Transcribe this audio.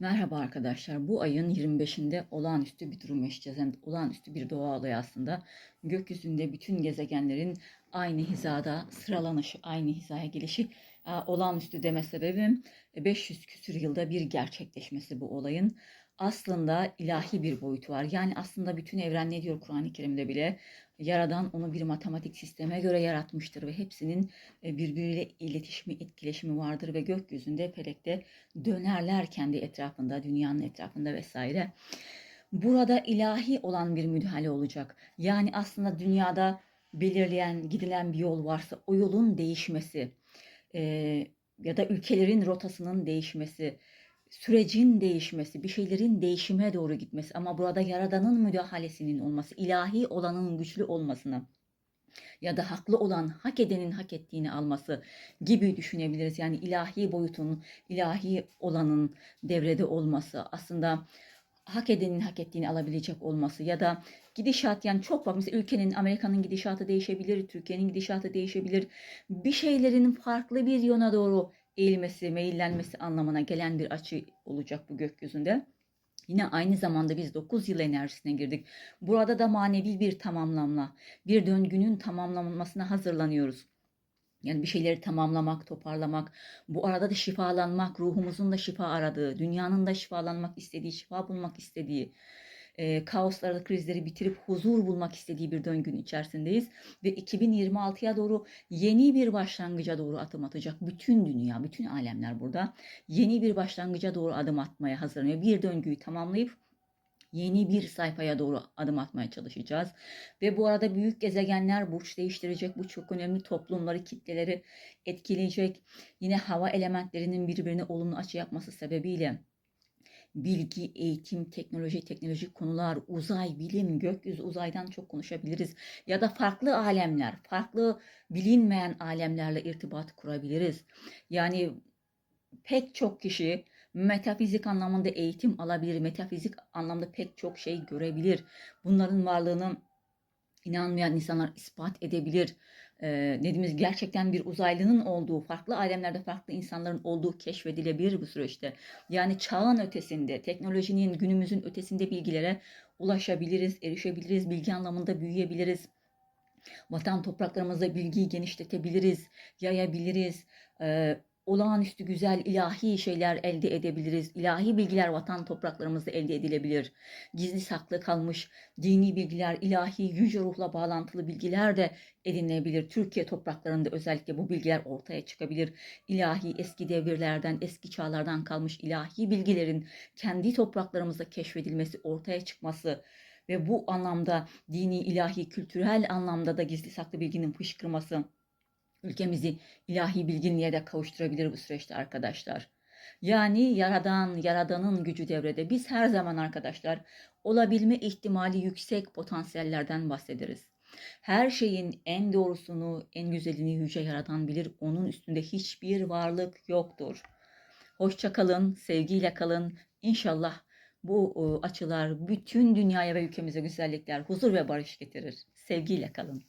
Merhaba arkadaşlar. Bu ayın 25'inde olağanüstü bir durum yaşayacağız. Hem olağanüstü bir doğa olayı aslında. Gökyüzünde bütün gezegenlerin aynı hizada sıralanışı, aynı hizaya gelişi olağanüstü deme sebebim e, 500 küsür yılda bir gerçekleşmesi bu olayın. Aslında ilahi bir boyutu var. Yani aslında bütün evren ne diyor Kur'an-ı Kerim'de bile? Yaradan onu bir matematik sisteme göre yaratmıştır ve hepsinin e, birbiriyle iletişimi, etkileşimi vardır ve gökyüzünde, pelekte dönerler kendi etrafında, dünyanın etrafında vesaire. Burada ilahi olan bir müdahale olacak. Yani aslında dünyada belirleyen, gidilen bir yol varsa o yolun değişmesi e, ya da ülkelerin rotasının değişmesi, sürecin değişmesi, bir şeylerin değişime doğru gitmesi ama burada Yaradan'ın müdahalesinin olması, ilahi olanın güçlü olmasına ya da haklı olan hak edenin hak ettiğini alması gibi düşünebiliriz. Yani ilahi boyutun, ilahi olanın devrede olması aslında hak edenin hak ettiğini alabilecek olması ya da gidişat yani çok var. Mesela ülkenin, Amerika'nın gidişatı değişebilir, Türkiye'nin gidişatı değişebilir. Bir şeylerin farklı bir yöne doğru eğilmesi, meyillenmesi anlamına gelen bir açı olacak bu gökyüzünde. Yine aynı zamanda biz 9 yıl enerjisine girdik. Burada da manevi bir tamamlanma, bir döngünün tamamlanmasına hazırlanıyoruz. Yani bir şeyleri tamamlamak, toparlamak, bu arada da şifalanmak, ruhumuzun da şifa aradığı, dünyanın da şifalanmak istediği, şifa bulmak istediği, e, kaosları, krizleri bitirip huzur bulmak istediği bir döngünün içerisindeyiz. Ve 2026'ya doğru yeni bir başlangıca doğru adım atacak bütün dünya, bütün alemler burada. Yeni bir başlangıca doğru adım atmaya hazırlanıyor. Bir döngüyü tamamlayıp yeni bir sayfaya doğru adım atmaya çalışacağız. Ve bu arada büyük gezegenler burç değiştirecek. Bu çok önemli toplumları, kitleleri etkileyecek. Yine hava elementlerinin birbirine olumlu açı yapması sebebiyle bilgi, eğitim, teknoloji, teknolojik konular, uzay, bilim, gökyüzü, uzaydan çok konuşabiliriz. Ya da farklı alemler, farklı bilinmeyen alemlerle irtibat kurabiliriz. Yani pek çok kişi metafizik anlamında eğitim alabilir, metafizik anlamda pek çok şey görebilir. Bunların varlığını inanmayan insanlar ispat edebilir. Ee, dediğimiz gerçekten bir uzaylının olduğu, farklı alemlerde farklı insanların olduğu keşfedilebilir bu süreçte. Yani çağın ötesinde, teknolojinin günümüzün ötesinde bilgilere ulaşabiliriz, erişebiliriz, bilgi anlamında büyüyebiliriz. Vatan topraklarımızda bilgiyi genişletebiliriz, yayabiliriz. Ee, olağanüstü güzel ilahi şeyler elde edebiliriz. İlahi bilgiler vatan topraklarımızda elde edilebilir. Gizli saklı kalmış dini bilgiler, ilahi yüce ruhla bağlantılı bilgiler de edinebilir. Türkiye topraklarında özellikle bu bilgiler ortaya çıkabilir. İlahi eski devirlerden, eski çağlardan kalmış ilahi bilgilerin kendi topraklarımızda keşfedilmesi, ortaya çıkması ve bu anlamda dini, ilahi, kültürel anlamda da gizli saklı bilginin fışkırması ülkemizi ilahi bilginliğe de kavuşturabilir bu süreçte arkadaşlar. Yani yaradan, yaradanın gücü devrede. Biz her zaman arkadaşlar olabilme ihtimali yüksek potansiyellerden bahsederiz. Her şeyin en doğrusunu, en güzelini yüce yaradan bilir. Onun üstünde hiçbir varlık yoktur. Hoşça kalın, sevgiyle kalın. İnşallah bu açılar bütün dünyaya ve ülkemize güzellikler, huzur ve barış getirir. Sevgiyle kalın.